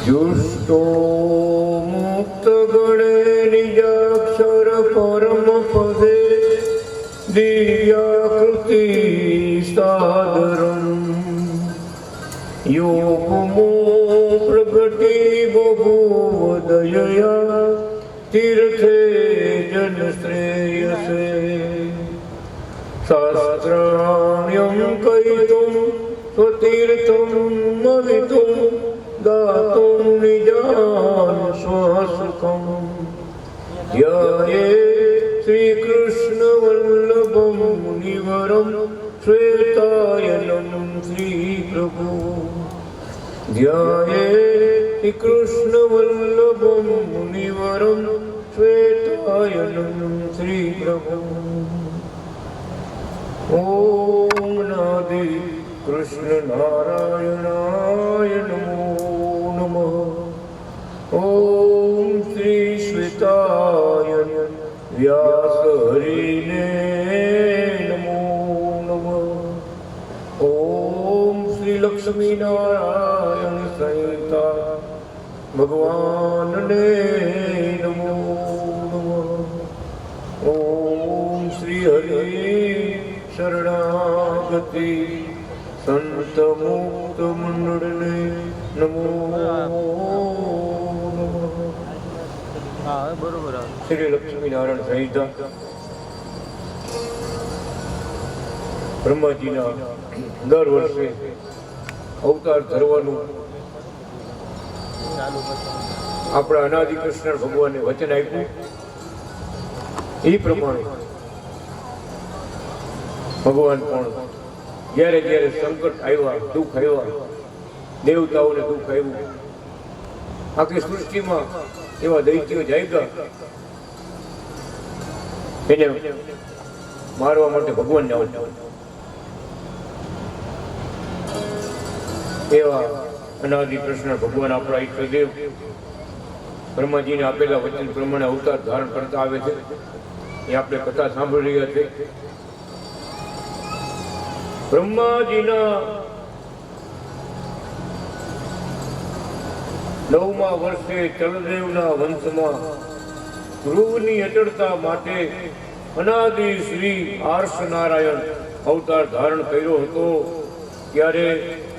જુષ્ટો મુક્ત ગણ નિજાક્ષર પરમ પદે દિવ્યાકૃતિ સાદરમ યોગમો પ્રગટે બભુવદયયા તીર્થે જન શ્રેયસે શાસ્ત્રાણ્યમ કૈતું સ્વતીર્થમ મવિતું દાતું નિજાન સ્વસુખમ ધ્યાયે શ્રી કૃષ્ણ વલ્લભમ મુનિવરમ શ્વેતાયનમ શ્રી પ્રભુ. ધ્યાયે શ્રી કૃષ્ણ વલ્લભમ મુનિવરમ શ્વેતાયનમ શ્રી પ્રભુ. ઓમ નાદે કૃષ્ણ નારાયણાય નમઃ. વ્યાસ હરિને નમો નમ. ઓમ શ્રી લક્ષ્મીનારાયણ સંહિતા. ભગવાનને નમો નમ. ઓમ શ્રી સંત મુક્ત મંડળને નમો હા બરોબર બ્રહ્માજીના દર વર્ષે અવતાર ધરવાનું આપણા અનાદિ કૃષ્ણ ભગવાને વચન આપ્યું. એ પ્રમાણે ભગવાન પણ જ્યારે જ્યારે સંકટ આવ્યા, દુઃખ આવ્યા, દેવતાઓને દુઃખ આવ્યું આખી સૃષ્ટિમાં એવા દૈત્યો જાગ્યા. એને મારવા માટે ભગવાનને આવતા એવા અનાદિ કૃષ્ણ ભગવાન આપણા ઈષ્ટદેવ બ્રહ્માજીને આપેલા વચન પ્રમાણે અવતાર ધારણ કરતા આવે છે. એ આપણે કથા સાંભળી રહ્યા છે. બ્રહ્માજીના નવમા વર્ષે ચલદેવના વંશમાં ધ્રુવની અચળતા માટે અનાદિ શ્રી આર્ષ નારાયણ અવતાર ધારણ કર્યો હતો. ત્યારે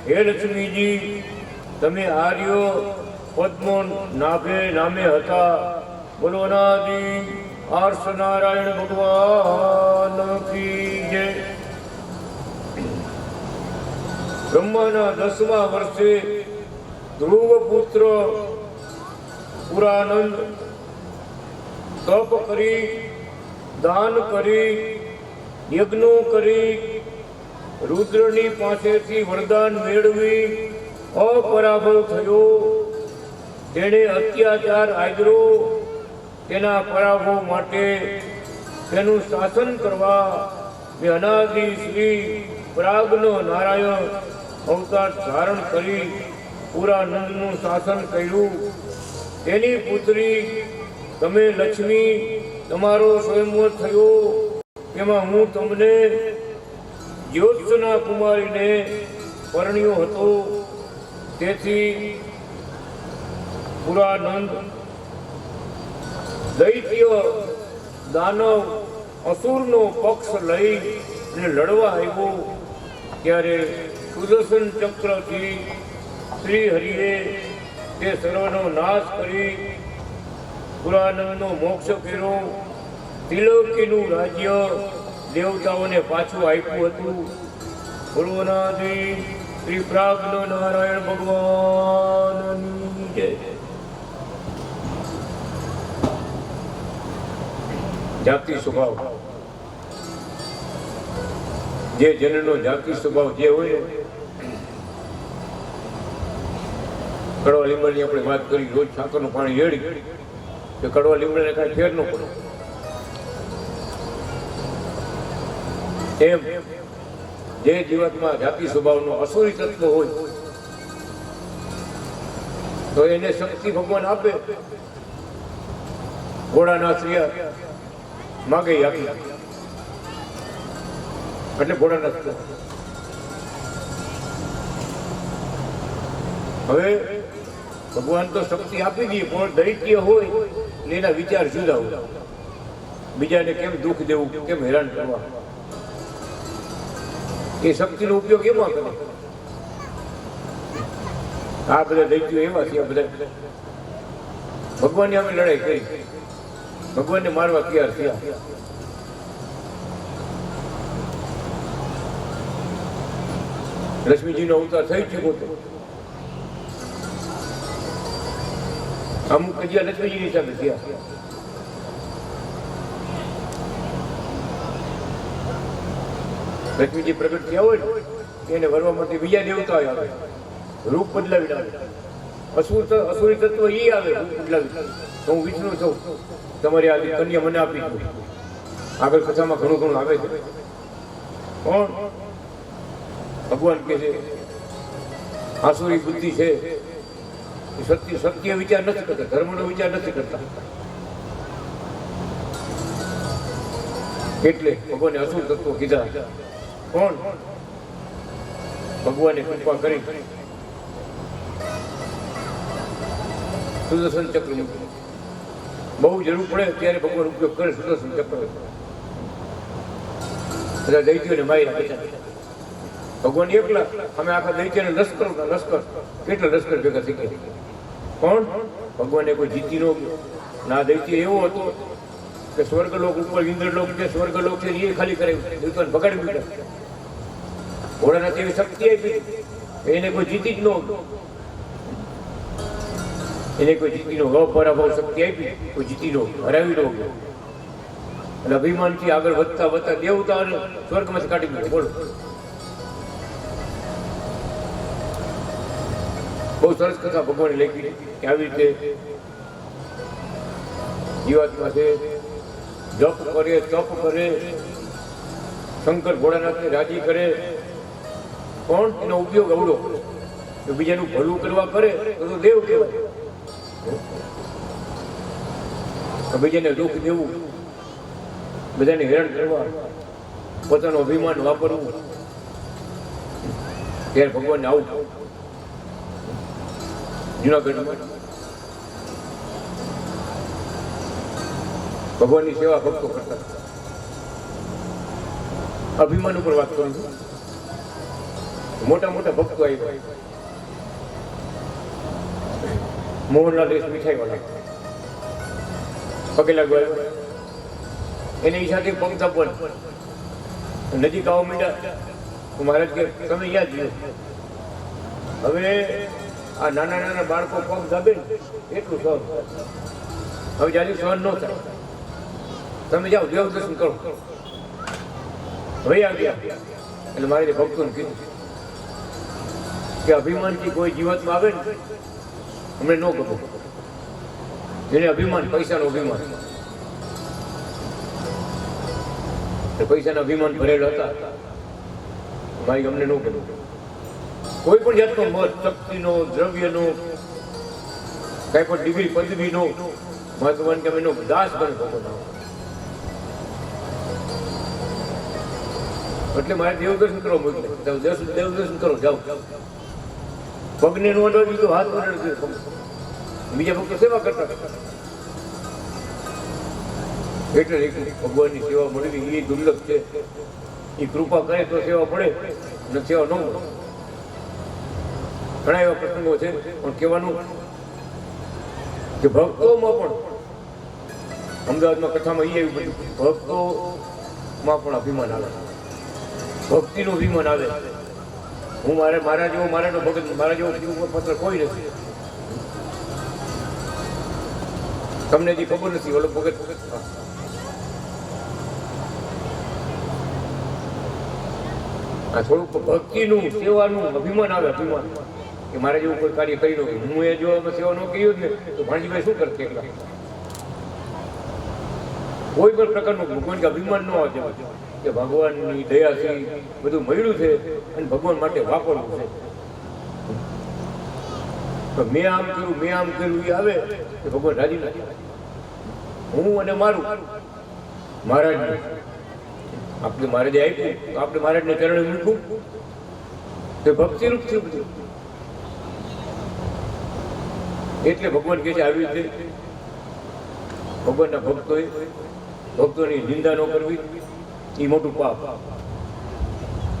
હે લક્ષ્મીજી, તમે આર્યો પદ્મો નાભે નામે હતા. બોલો અનાદિ આર્ષ નારાયણ ભગવાન કી જય. બ્રહ્માના દસમા વર્ષે ધ્રુવ પુત્ર પુરાનંદ તપ કરી, દાન કરી, યજ્ઞો કરી, રુદ્રની પાસેથી વરદાન મેળવી, અપરાભવ થયો. તેણે અત્યાચાર આદરો, તેના પરાભવ માટે તેનું શાસન કરવા મેં અનાદિ શ્રી પ્રાગનો નારાયણ અવતાર ધારણ કરી પૂરા નંદનું શાસન કર્યું. તેની પુત્રી, તમે લક્ષ્મી, તમારો સ્વયંવર થયો. એમાં હું તમને જ્યોત્સના કુમારીને પરણ્યો હતો. તેથી પુરાનંદ, દૈત્ય દાનવ અસુરનો પક્ષ લઈ લડવા આવ્યો. ત્યારે સુદર્શન ચક્રથી શ્રી હરિએ તે સર્વનો નાશ કરી પુરાનંદનો મોક્ષ કર્યો ત્રિલોકીનું રાજ્ય દેવતાઓને પાછું આપ્યું હતું. પૂર્વનાથી શ્રી પ્રાગ્ન નારાયણ ભગવાનની જય. જાતિ સ્વભાવ. જે જનનો જાતિ સ્વભાવ જે હોય ને કડવા લીમડાની આપણે વાત કરી, રોજ સાકરનું પાણી રેડી. કે કડવા લીમડાને કાંઈ ફેર ન પડે. એમ, જે જીવનમાં જાતિ સ્વભાવનો અસુરી તત્વ હોય, તો એને શક્તિ ભગવાન આપે. ઘોડાના રહ્યા માગે આપી. એટલે ઘોડાના હવે ભગવાન તો શક્તિ આપી દઈએ પણ દૈત્ય હોય ને એના વિચાર જુદા હોય. બીજાને કેમ દુઃખ દેવું, કેમ હેરાન કરવા? એ શક્તિનો ઉપયોગ એમાં કરે. આ બધા દૈત્યો એવા છે બધા. ભગવાનની અમે લડાઈ કરી. ભગવાનને મારવા તૈયાર થયા. લક્ષ્મીજીનો અવતાર થઈ ચુક્યો અમુક કજિયા લક્ષ્મીજીની સાથે થયા લક્ષ્મીજી પ્રગટ થયા હોય એને વરવા માટે બીજા દેવતા આવે. રૂપ બદલાવી લાવે. અસુર અસુરી તત્વ એ આવે, રૂપ બદલાવી. હું વિષ્ણુ છું. તમારી આ કન્યા મને આપી દો આગળ કથામાં ઘણું ઘણું આવે છે. કોણ? ભગવાન કે છે, આસુરી બુદ્ધિ છે. સત્ય સત્ય વિચાર નથી કરતા, ધર્મનો વિચાર નથી કરતા. એટલે ભગવાને અસુર તત્વો કીધા. કોણ? ભગવાને કૃપા કરી. સુદર્શન ચક્ર બહુ જરૂર પડે ત્યારે ભગવાન ઉપયોગ કરે સુદર્શન ચક્ર. બધા દૈત્યોને મારી ભગવાન એકલા, અમે આખા દૈત્યને લશ્કર લશ્કર. કેટલા લશ્કર ભેગા થઈ ગયા કોણ? ભગવાને કોઈ જીતી ન ગયો ના દૈત્ય એવો હતો કે સ્વર્ગલોક ઉપર ઇન્દ્રલોક છે સ્વર્ગલોક છે એ ખાલી કરે. દૈત્યોને ભગાડી દીધા ઘોડાના તેવી શક્તિ આપી. એને કોઈ જીતી જ ન ગયો. એને કોઈ જીતી નો અપરાભવ શક્તિ આપી. કોઈ જીતી નો હરાવી નો ગયો. એટલે અભિમાનથી આગળ વધતા વધતા દેવતા સ્વર્ગ સ્વર્ગમાંથી કાઢી મૂક્યો. બોલો. બહુ સરસ કથા ભગવાને લખી કે આવી રીતે જીવાત્મા છે, જપ કરે, તપ કરે, શંકર ભોળાનાથને રાજી કરે કોણ એનો ઉપયોગ અવડો જો બીજાનું ભલું કરવા કરે, તો દેવ કહેવાય. બીજાને દુઃખ દેવું, બધાને હેરાન કરવા, પોતાનું અભિમાન વાપરવું. ત્યારે ભગવાનને આવું. જુનાગઢમાં ભગવાનની સેવા ભક્તો કરતા. અભિમાન ઉપર વાત કરું છું. મોટા મોટા ભક્તો આવ્યા મોહનલાલ દેશ મીઠાઈ વાળા. પગે લાગવા એની સાથે પગ પણ. નજીક આવો મીઠા મહારાજ કે, તમે યાદ લ્યો હવે આ નાના નાના બાળકો પગ દબે એટલું સહન હવે જાજુ સહન ન થાય. તમે જાઓ, દેવ દર્શન કરો. હવે આવ્યા એટલે મારે ભક્તોને કીધું કે અભિમાનથી કોઈ જીવતમાં આવે ને, અમને ન ગમો. એને અભિમાન, પૈસાનો અભિમાન. પૈસાના અભિમાન ભરેલા હતા. ભાઈ અમને ન ગમો. કોઈ પણ જાતનો મત શક્તિનો દ્રવ્યનો કઈ પણ ડિગ્રી પદવીનો ભગવાન કે એનો દાસ બને એટલે મારે દેવ દર્શન કરવા મોકલે જાઓ, દર્શન દેવ દર્શન કરો જાઓ. પગને નો અડવા દીધો હાથ નો બીજા ભક્તો સેવા કરતા એટલે ભગવાનની સેવા મળવી એ દુર્લભ છે. એ કૃપા કરે તો સેવા મળે ને સેવા ન મળે. ઘણા એવા પ્રસંગો છે, પણ કહેવાનું કે ભક્તોમાં પણ અમદાવાદમાં કથામાં એ આવ્યું બધું, ભક્તોમાં પણ અભિમાન આવે. ભક્તિનું અભિમાન આવે. હું મારે, મારા જેવો, મારાનો ભગત, મારા જેવો પત્ર કોઈ નથી. તમને જે ખબર નથી, ઓલો ભગત ભગત આ થોડુંક ભક્તિનું, સેવાનું અભિમાન આવે, અભિમાન. કે મારે જેવું કોઈ કાર્ય કરી નો હું એ જો સેવા ન કર્યું ને, તો ભાણજીભાઈ શું કરશે કોઈ પણ પ્રકારનું ભગવાન કે અભિમાન ન આવે કે ભગવાનની દયાથી બધું મળ્યું છે અને ભગવાન માટે વાપરવું છે. તો મેં આમ કર્યું, મેં આમ કર્યું એ આવે કે ભગવાન રાજી નથી હું અને મારું મહારાજ આપણે મહારાજે આપ્યું આપણે મહારાજને ચરણે મૂકવું તે ભક્તિ રૂપ થયું બધું. એટલે ભગવાન કહે છે, આવી રીતે ભગવાનના ભક્તોએ ભક્તોની નિંદા ન કરવી. એ મોટું પાપ.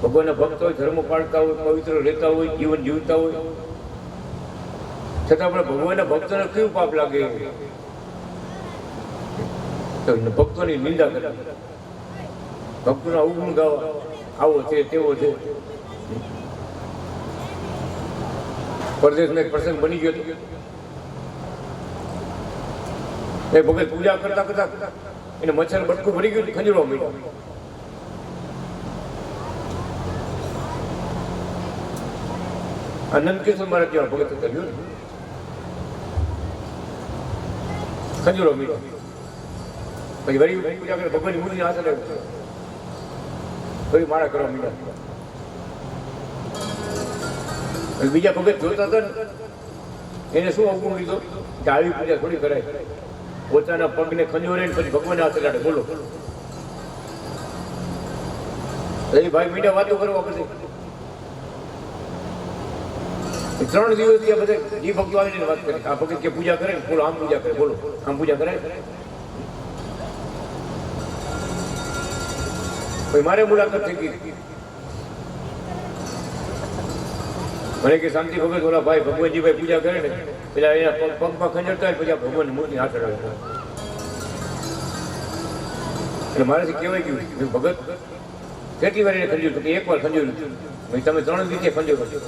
ભગવાનના ભક્ત હોય ધર્મ પાળતા હોય, પવિત્ર રહેતા હોય, જીવન જીવતા હોય. છતાં આપણે ભગવાનના ભક્તોને કેવું પાપ લાગે? ભક્તોની નિંદા કરવી ભક્તોના અવગુણ ગાવા. આવો છે, તેવો છે. પરદેશમાં એક પ્રસંગ બની ગયો હતો. એ ભગત પૂજા કરતા કરતા એને મચ્છર બટકું ભરી ગયું ખંજરો મળ્યો. આનંદ કિશોર મારા જેવા ભગત કર્યું? ખંજરો મળ્યો. પછી વળી પૂજા કરે, ભગવાનની મૂર્તિ હાથ લાગ્યો ફરી મારા કરવા અને બીજા ભગત જોતા હતા એને શું અવગુણ લીધો? કે આવી પૂજા થોડી કરાય. પોતાના પગને ખંજોરે પછી ભગવાન હાથ લાડે. બોલો. એ ભાઈ મીઠા વાતો કરવા પછી. ત્રણ દિવસ ત્યાં બધા એ ભક્તો આવીને વાત કરે. આ ભગત કે પૂજા કરે ને? બોલો, આમ પૂજા કરે. બોલો, આમ પૂજા કરે. મારે મુલાકાત થઈ ગઈ. મને કે શાંતિ ભગત ઓલા ભાઈ ભગવાનજીભાઈ પૂજા કરે ને, પેલા એના પગ પગમાં ખંજરતા હોય પછી ભગવાન મૂર્તિ હાથ અડાવે એટલે મારાથી કહેવાય ગયું ભગત કેટલી વાર એને ખંજ્યું કે એક વાર ખંજ્યું તમે ત્રણ રીતે ખંજો કરજો.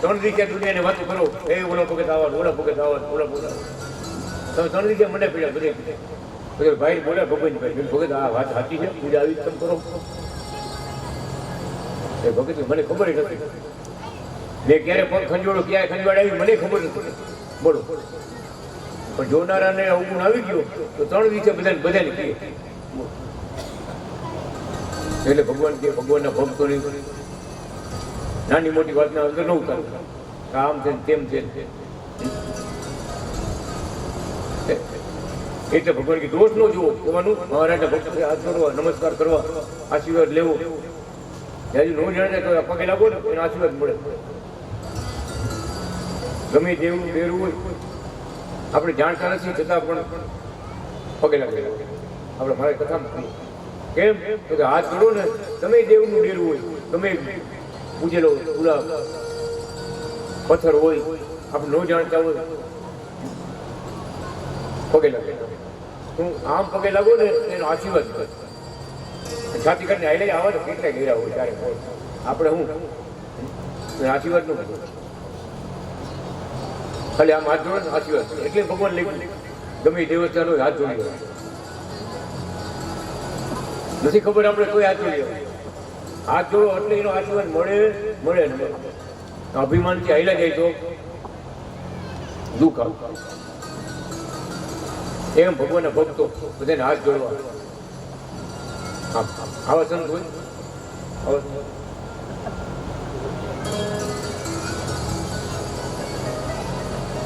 ત્રણ રીતે દુનિયાને વાતો કરો. એ ઓલો ભગત આવા, ઓલા ભગત આવા, ઓલા ભગત તમે ત્રણ રીતે મને પીડ્યા બધે પછી ભાઈ બોલ્યા ભગવાનભાઈ ભગત, આ વાત સાચી છે? પૂજા આવી તમે કરો. એ ભગત મને ખબર જ નથી. મેં ક્યારે પણ ખંજોડો ક્યારે ખંજવાડ આવી, મને ખબર નથી. બોલો. પણ જોનારાને અવગુણ આવી ગયો, તો ત્રણ દિવસે બધાને બધાને કહે. એટલે ભગવાન કે ભગવાનના ભક્તોની નાની મોટી વાતના અંદર ન ઉતારતા આમ છે તેમ છે. એટલે ભગવાન કે દોષ નો જુઓ. કહેવાનું મહારાજના ભક્ત હાથ કરવા નમસ્કાર કરવા, આશીર્વાદ લેવો. હજી નો જાણે પગે લાગો ને, એનો આશીર્વાદ મળે. ગમે તેવું પહેરવું હોય. આપણે જાણતા નથી, છતાં પણ પગે લાગે આપણે મારે કથામાં. કેમ? તો કે હાથ જોડો ને તમે દેવનું ડેરું હોય. તમે પૂજેલો ગુલાબ, પથ્થર હોય, આપણે ન જાણતા હોય, પગે લાગે હું આમ પગે લાગો ને એનો આશીર્વાદ કરે છાતી કરીને આઈ લઈ આવા તો કેટલા ગયા હોય ત્યારે. આપણે હું? આશીર્વાદનું કીધું ખાલી આમ હાથ જોડે સાચી વાત. એટલે ભગવાન લઈ ગમે દેવતાનો હાથ જોડી. નથી ખબર આપણે કોઈ હાથ જોડી હાથ જોડો એટલે એનો આશીર્વાદ મળે મળે ને. અભિમાનથી હાઈલા જાય તો દુઃખ એમ ભગવાનના ભક્તો બધાને હાથ જોડવા. આવા સંત હોય? આવા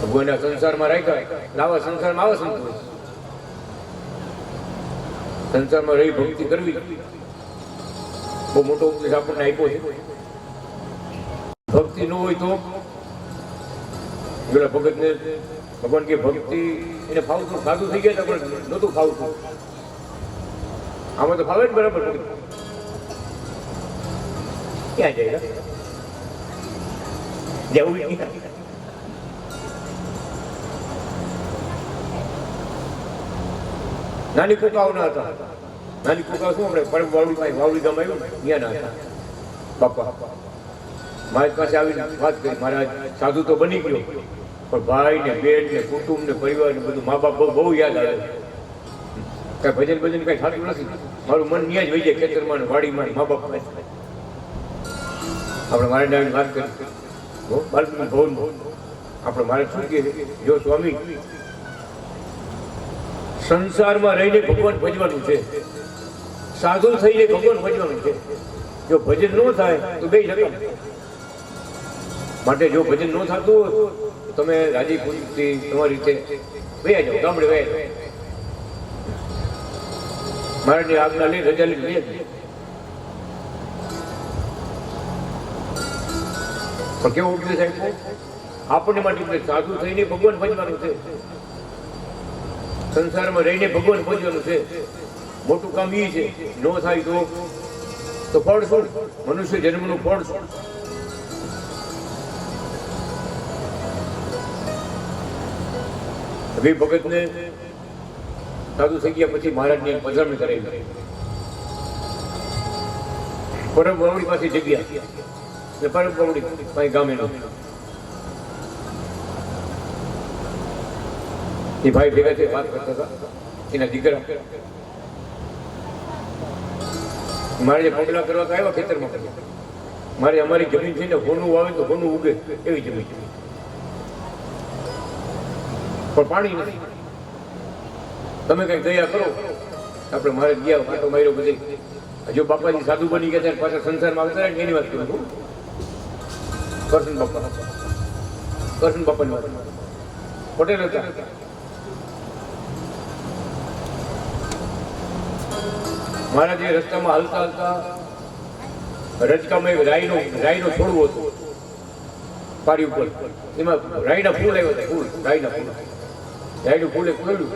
ભગવાનના સંસારમાં રાખ્યા. લાવા સંસારમાં આવા સંત સંસારમાં રહી ભક્તિ કરવી. બહુ મોટો ઉપદેશ આપણને આપ્યો છે. ભક્તિ ન હોય તો પેલા ભગતને ભગવાન કે ભક્તિ એને ફાવતું સાધુ થઈ ગયા પણ નહોતું ફાવતું. આમાં તો ફાવે જ બરાબર ક્યાં જાય? જવું નાની કુકાઓના હતા. નાની કુકા શું આપણે પરમ વાવડી પાસે વાવડી ગામ આવ્યું ત્યાં ના હતા. બાપા. મારી પાસે આવીને વાત કરી. મારા સાધુ તો બની ગયો. પણ ભાઈ ને બેન ને કુટુંબ ને પરિવાર ને બધું મા બાપ બહુ યાદ આવે. કઈ ભજન ભજન કઈ થતું નથી. મારું મન ત્યાં જ વહી જાય ખેતરમાં ને વાડીમાં મા બાપ પાસે. આપણે મારે આવીને વાત કરી. બાલકૃષ્ણ ભવન. આપણે મારે શું કહીએ જો સ્વામી સંસારમાં રહીને ભગવાન ભજવાનું છે. સાધુ થઈને ભગવાન ભજવાનું છે. જો ભજન ન થાય, તો બે રકમ. માટે જો ભજન ન થતું હોય તમે રાજીપુરથી તમારી રીતે વયા જાઓ, ગામડે વયા જાઓ. મારાની આજ્ઞા લઈ રજા લઈ વયા પણ કેવો ઉપદેશ આપ્યો આપણને માટે સાધુ થઈને ભગવાન ભજવાનું છે. સંસારમાં રહીને ભગવાન પૂજવાનું છે. મોટું કામ એ છે, ન થાય તો તો ફળ શું? મનુષ્ય જન્મનું ફળ શું? હવે ભગતને સાધુ થઈ ગયા પછી મહારાજની પધરામણી કરેલી. પરમ બાવડી પાસે જગ્યા. પરમ બાવડી પાસે ગામે નો એ ભાઈ ભેગા થઈ વાત કરતા હતા, એના દીકરા. મારે જે પગલા કરવા તો આવ્યા ખેતરમાં. મારે અમારી જમીન છે ને હોનું વાવે તો હોનું ઉગે, એવી જમીન. છે પણ પાણી નથી. તમે કઈ દયા કરો? આપણે મારે ગયા કાંટો માર્યો બધે. હજુ બાપાજી સાધુ બની ગયા ત્યારે પાછા સંસારમાં આવતા રહે એની વાત કરું કરશન બાપા. કરશન બાપાની વાત. પટેલ હતા. મારા જે રસ્તામાં હાલતા હાલતા રજકામાં એક રાઈનો રાઈનો છોડવો હતો. પાડી ઉપર. એમાં રાઈના ફૂલ આવ્યા હતા, ફૂલ રાઈના ફૂલ. રાઈનું ફૂલ એ ખોલ્યું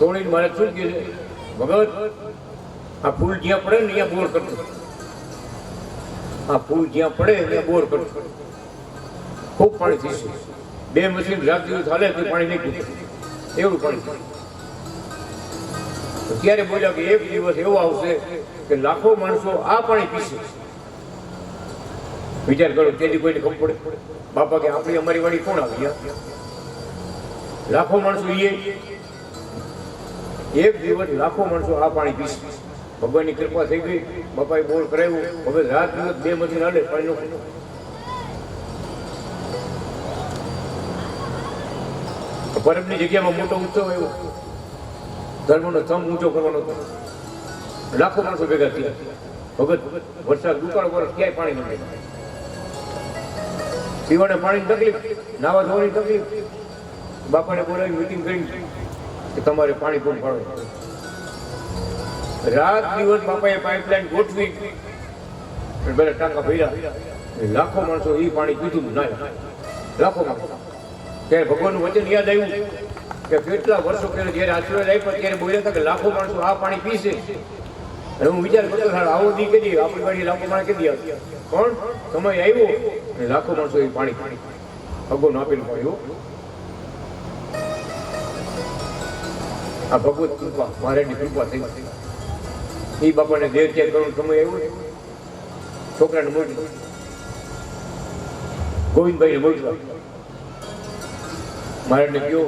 તોડીને મારે શું કહે છે? ભગત, આ ફૂલ જ્યાં પડે ને ત્યાં બોર કરતો આ ફૂલ જ્યાં પડે ત્યાં બોર કરતો ખૂબ પાણી થઈશું બે મશીન રાત દિવસ હાલે પાણી નહીં એવું પાણી. ત્યારે બોલ્યા કે એક દિવસ એવો આવશે કે લાખો માણસો આ પાણી પીશે. વિચાર કરો તેથી કોઈને ખબર પડે. બાપા કે આપણી અમારી વાળી કોણ આવી લાખો માણસો ઈએ. એક દિવસ લાખો માણસો આ પાણી પીશે. ભગવાનની કૃપા થઈ ગઈ. બાપાએ બોલ કરાવ્યું. હવે રાત દિવસ બે મશીન હાલે પાણીનો. પરમની જગ્યામાં મોટો ઉત્સવ આવ્યો. ધર્મનો સ્તંભ ઊંચો કરવાનો હતો. લાખો માણસો ભેગા થયા. ભગત, વરસાદ દુકાળ વરસ ક્યાંય પાણી મળે પીવાને પાણીની તકલીફ, નાવા ધોવાની તકલીફ. બાપાને બોલાવી મીટિંગ કરી કે તમારે પાણી પૂરું પાડો? રાત દિવસ બાપાએ પાઇપલાઇન ગોઠવી. પેલા ટાંકા ભર્યા. લાખો માણસો એ પાણી પીધું ના લાખો માણસો ત્યારે ભગવાનનું વચન યાદ આવ્યું. કે કેટલા વર્ષો પહેલા જ્યારે આશીર્વાદ આપ્યા ત્યારે બોલ્યા હતા કે લાખો માણસો આ પાણી પીશે. અને હું વિચાર કરતો હતો, આવો દી કે આપણી પાણી લાખો માણસ કે આવશે પણ સમય આવ્યો. અને લાખો માણસો એ પાણી પાણી ભગવાન આપેલું પાણી આ ભગવત કૃપા મહારાજની કૃપા થઈ. એ બાપાને દેહ ત્યાગ કરવાનો સમય આવ્યો છોકરાને મોકલ્યો. ગોવિંદભાઈને મોકલ્યો. મહારાજને કયો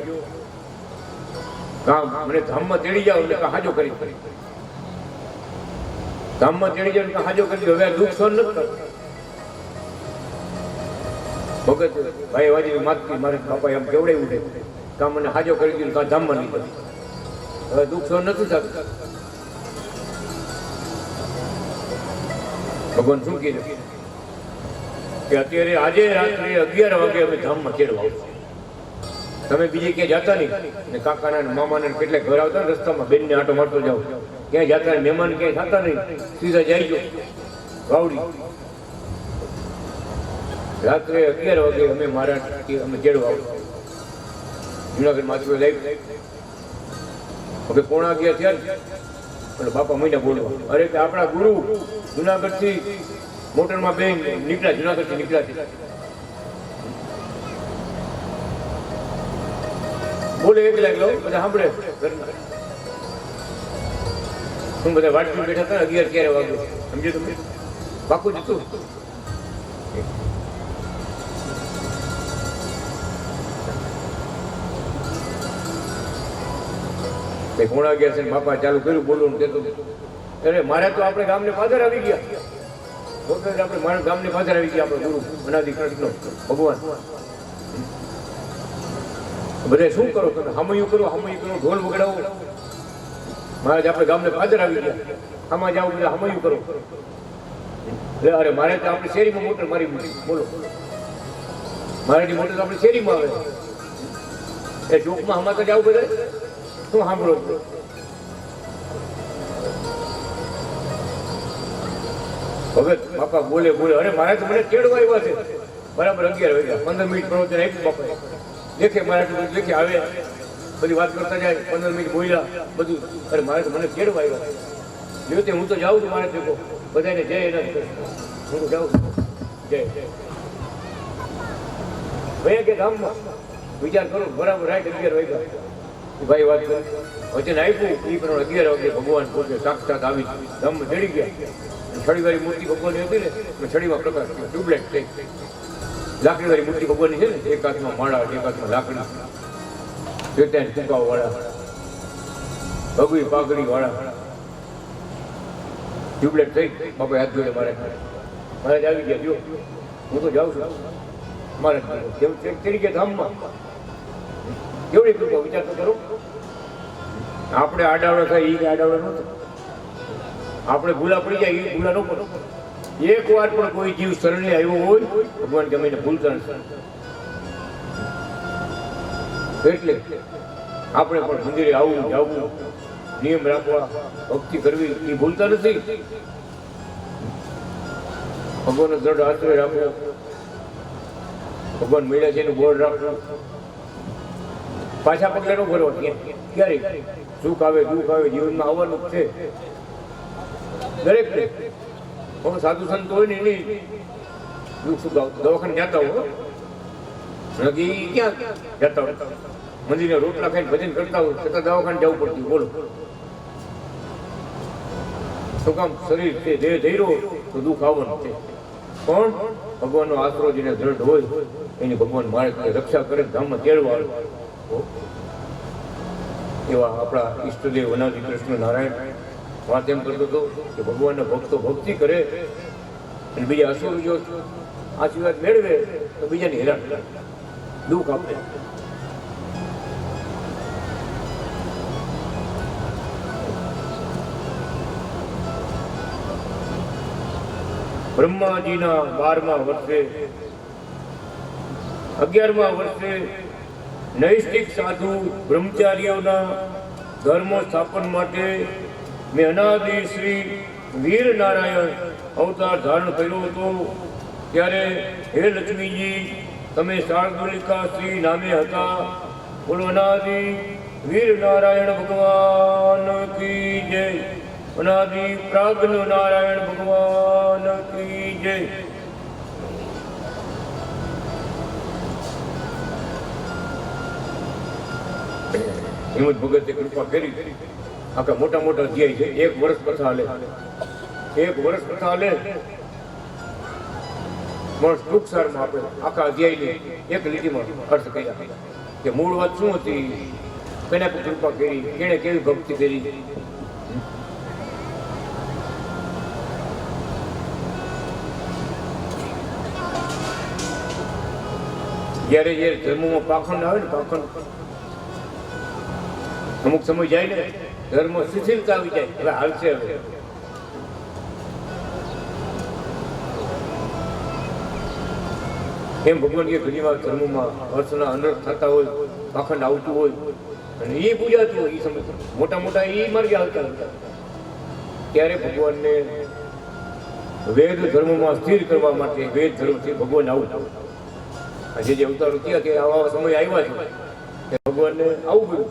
મને ધામમાં તેડી જાવ એટલે હાજો કરી કરી ધામમાં તેડી જાવ એટલે હાજો કરી હવે દુઃખ સહન નથી ભગત, ભાઈ વાજી માગતી, મારે બાપા એમ કેવડાવ્યું છે? કાં મને હાજો કરી દીધું કાં ધામમાં નહીં કરી હવે દુઃખ સહન નથી થતું. ભગવાન શું કીધું કે અત્યારે આજે રાત્રે અગિયાર વાગે અમે ધામમાં તેડવા આવશું. તમે બીજે ક્યાંય જતા નહીં. ને કાકાના ને મામાના ને ઘર આવતા ને રસ્તામાં બેનને આટો મારતો જાઓ. ક્યાંય જતા નહીં મહેમાન ક્યાંય થતા નહીં. સીધા જાય વાવડી. રાત્રે અગિયાર વાગે અમે મારા અમે જેડવા જુનાગઢ માથું લઈ હવે કોણા ગયા થયા એટલે બાપા મહિના બોલવા. અરે કે આપણા ગુરુ જુનાગઢથી મોટરમાં બેન નીકળ્યા જુનાગઢથી નીકળ્યા છે એક એકલા લઉં બધા સાંભળે. હું બધા વાટકી બેઠા હતા, અગિયાર ક્યારે વાગ્યું સમજે તમે? પાકું જ હતું પોણા છે બાપા ચાલુ કર્યું, બોલવાનું કહેતો. અરે, મારે તો આપણે ગામને પાછળ આવી ગયા. આપણે મારા ગામને પાછળ આવી ગયા, આપણે ગુરુ, અનાદિ કૃષ્ણ, ભગવાન. બધે શું કરો? તમે હમયું કરો હમયું કરો, ઢોલ વગડાવો. મહારાજ, આપણે ગામને પાદર આવી ગયા. આમાં જાવ બધા હમયું કરો. એટલે અરે, મારે તો આપણે શેરીમાં મોટર મારી બોલો. મારાની મોટર આપણે શેરીમાં આવે. એ ચોકમાં હમા તો જાવ બધા શું સાંભળો? ભગત બાપા બોલે બોલે. અરે, મારે તો મને કેળવા આવ્યા છે. બરાબર અગિયાર વાગ્યા. પંદર મિનિટ પ્રવચન આપ્યું બાપાએ. દેખે મારા લેખે આવે. બધી વાત કરતા જાય, પંદર મિનિટ બોલ્યા, બધું. અરે મારે તો મને કેળવા આવ્યા. જો તે હું તો જાઉં છું મારે ભેગો. બધાને જય એના હું તો જાઉં છું. જય ભાઈ કે ગામમાં? વિચાર કરો, બરાબર રાઈટ અગિયાર વાગ્યા. ભાઈ વાત કરે. વચન આપ્યું. એ પણ અગિયાર વાગે ભગવાન પોતે સાક્ષાત આવી ગામમાં ચડી ગયા. છડી વાળી મૂર્તિ ભગવાનની હતી ને છડીમાં પ્રકાશ ટ્યુબલાઇટ થઈ. લાકડીવાળી મૂર્તિ ભગવાનની છે ને, એક હાથમાં માળા, એક હાથમાં લાકડી. ચેતાની ટૂંકાઓ વાળા ભગવી પાઘડી વાળા ટ્યુબલેટ થઈ. બાપા હાથ જોડે મારે. મારે આવી ગયા, જો. હું તો જાઉં છું. મારે ગયા ધામમાં. કેવડી કૃપા, વિચાર તો કરો. આપણે આડાવડો થાય એ આડાવડો ન આપણે ભૂલા પડી જાય એ ભૂલા ન પડો. એક વાર પણ કોઈ જીવ શરણે આવ્યો હોય, ભગવાન ગમે ભૂલતા નથી. એટલે આપણે પણ મંદિરે આવવું જવું, નિયમ રાખવા, ભક્તિ કરવી, એ ભૂલતા નથી. ભગવાનનો દ્રઢ આશ્રય રાખવો. ભગવાન મેળે છે એનું બોર્ડ રાખવું. પાછા પગલે નો ભરવા ક્યારે સુખ આવે, દુઃખ આવે, જીવનમાં આવવાનું છે. દરેક સાધુ સંત હોય ને એની દુઃખ સુખ દવાખાને જતા હોય નથી ક્યાં જતા હોય? મંદિરે રોટલા ખાઈને ભજન કરતા હોય, છતાં દવાખાને જવું પડતું, બોલો. શું કામ શરીર છે, દેહ ધૈર્યો તો દુઃખ આવવાનું છે. પણ ભગવાનનો આશરો જેને દ્રઢ હોય, એની ભગવાન મારે રક્ષા કરે, ધામમાં તેડવા એવા આપણા ઈષ્ટદેવ અનાજી કૃષ્ણ નારાયણ વાત એમ કરતો હતો કે ભગવાનના ભક્તો ભક્તિ કરે અને બીજા અસુરીઓ આશીર્વાદ મેળવે તો બીજાને હેરાન દુઃખ આપે. બ્રહ્માજીના બારમા વર્ષે, અગિયારમા વર્ષે નૈષ્ઠિક સાધુ બ્રહ્મચારીઓના ધર્મ સ્થાપન માટે મેં અનાદિ શ્રી વીર નારાયણ અવતાર ધારણ કર્યો હતો. ત્યારે હે લક્ષ્મીજી, તમે શાર્દુલિકા શ્રી નામે હતા. બોલો અનાદિ, વીર નારાયણ ભગવાન કી જય. અનાદિ, પ્રાગ્ન નારાયણ ભગવાન કી જય. હિંમત ભગતે કૃપા કરી. આખા મોટા મોટા અધ્યાય છે, એક વર્ષ પ્રથા હાલે એક વર્ષ કથા હાલે પણ ટૂંક સારમાં આપણે આખા અધ્યાયની એક લીટીમાં અર્થ કર્યા. કે મૂળ વાત શું હતી? કોને કૃપા કરી? કેણે કેવી ભક્તિ કરી? જ્યારે જ્યારે જન્મમાં પાખંડ આવે ને પાખંડ, અમુક સમય જાય ને ધર્મ શિથિલતા આવી જાય. હવે હાલશે હવે. એમ ભગવાન કે ઘણી વાર ધર્મમાં વર્ષના અનર્થ થતા હોય, પાખંડ આવતું હોય, અને એ પૂજાતું હોય, એ સમય મોટા મોટા એ માર્ગે આવતા હતા. ત્યારે ભગવાનને વેદ ધર્મમાં સ્થિર કરવા માટે વેદ ધર્મથી ભગવાન આવું આજે જે અવતારો થયા કે આવા સમય આવ્યા છે ભગવાનને આવું કર્યું.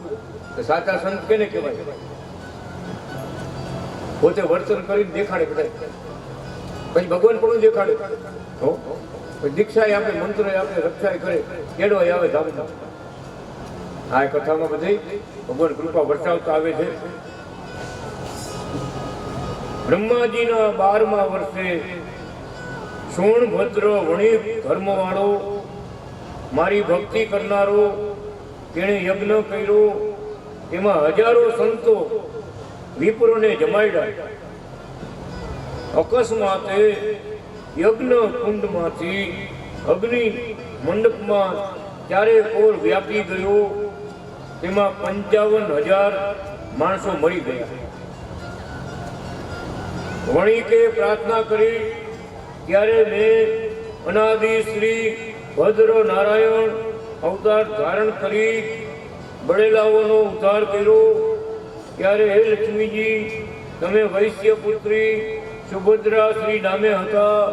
સાચા સંત કેને કહેવાય? પોતે વર્તન કરીને દેખાડે બધા. પછી ભગવાન પણ દેખાડે. તો પછી દીક્ષા આપે મંત્ર આપે રક્ષા કરે. કેડો આવે ધામ આ કથામાં બધી ભગવાન કૃપા વરસાવતા આવે છે. બ્રહ્માજીના બારમા વર્ષે સોણભદ્ર વણિક ધર્મવાળો મારી ભક્તિ કરનારો, તેણે યજ્ઞ કર્યો. એમાં હજારો સંતો વિપ્રોને જમાડ્યા. અકસ્માતે યજ્ઞ કુંડમાંથી અગ્નિ મંડપમાં ચારે કોર વ્યાપી ગયો. તેમાં પંચાવન હજાર માણસો મરી ગયા. વણિકે પ્રાર્થના કરી, ત્યારે મેં અનાદિ શ્રી ભદ્ર નારાયણ અવતાર ધારણ કરી, બળેલાઓનો ઉદ્ધાર કર્યો. ત્યારે હે લક્ષ્મીજી, તમે વૈશ્ય પુત્રી સુભદ્રા શ્રી નામે હતા.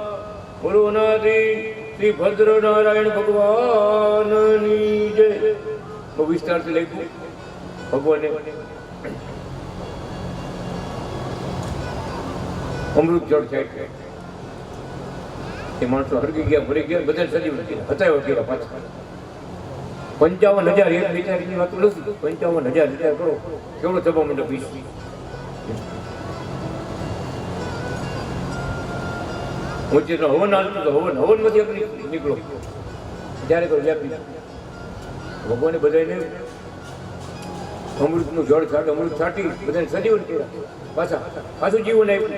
કોરોનાથી શ્રી ભદ્ર નારાયણ ભગવાનની જય. બહુ વિસ્તારથી લખ્યું ભગવાને. અમૃત જળ છે. એ માણસો હરગી ગયા ભરી ગયા, બધા સજીવ હતા ગયા પાછા. પંચાવન હજાર એક વિચારીની વાત નથી. પંચાવન હજાર વિચાર કરો. કેવડો સભા મંડપ વીસ વચ્ચે તો હવન હાલતું તો હવન, હવનમાંથી એક નીકળો. જ્યારે તો વ્યાપી. ભગવાને બધાને અમૃતનું જળ છાટ, અમૃત છાટી બધાને સજીવન કર્યા. પાછા, પાછું જીવન આવ્યું?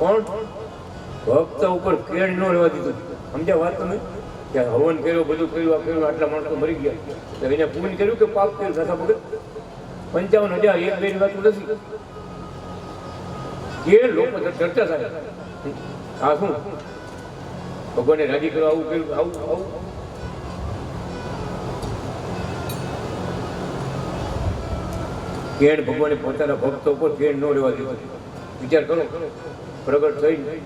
કોણ? ભક્ત ઉપર કેળ ન રહેવા દીધું. સમજ્યા વાત તમે? કે હવન કર્યો, બધું કર્યું, આ કર્યું, આટલા માણસો મરી ગયા. તો એને પૂન કર્યું કે પાપ કર્યું થતા ભગત. પંચાવન હજાર એક બે વાત નથી. એ લોકો ચર્ચા થાય. આ શું? ભગવાને રાજી કરવા આવું કર્યું, આવું આવું. કેણ ભગવાને પોતાના ભક્તો ઉપર કેણ ન રહેવા દીધો. વિચાર કરો. પ્રગટ થઈ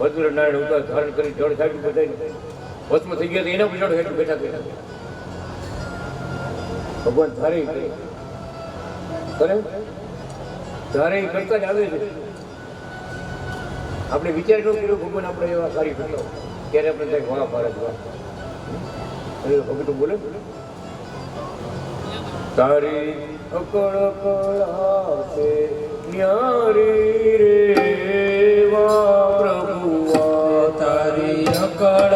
ભદ્ર નારાયણ અવતાર ધારણ કરી, જળ છાટ્યું બધાને ભસ્મ થઈ ગયા એના પર હેઠળ બેઠા બેઠા. ભગવાન ધારે ધારે કરતા જ આવે છે. આપણે વિચાર ન કર્યો, ભગવાન આપણે એવા કાર્ય કરતા ત્યારે આપણે થાય વાહ ભારત વાહ ભગત બોલે તારી અકળ કળા છે ન્યારી રે વા પ્રભુવા તારી અકળ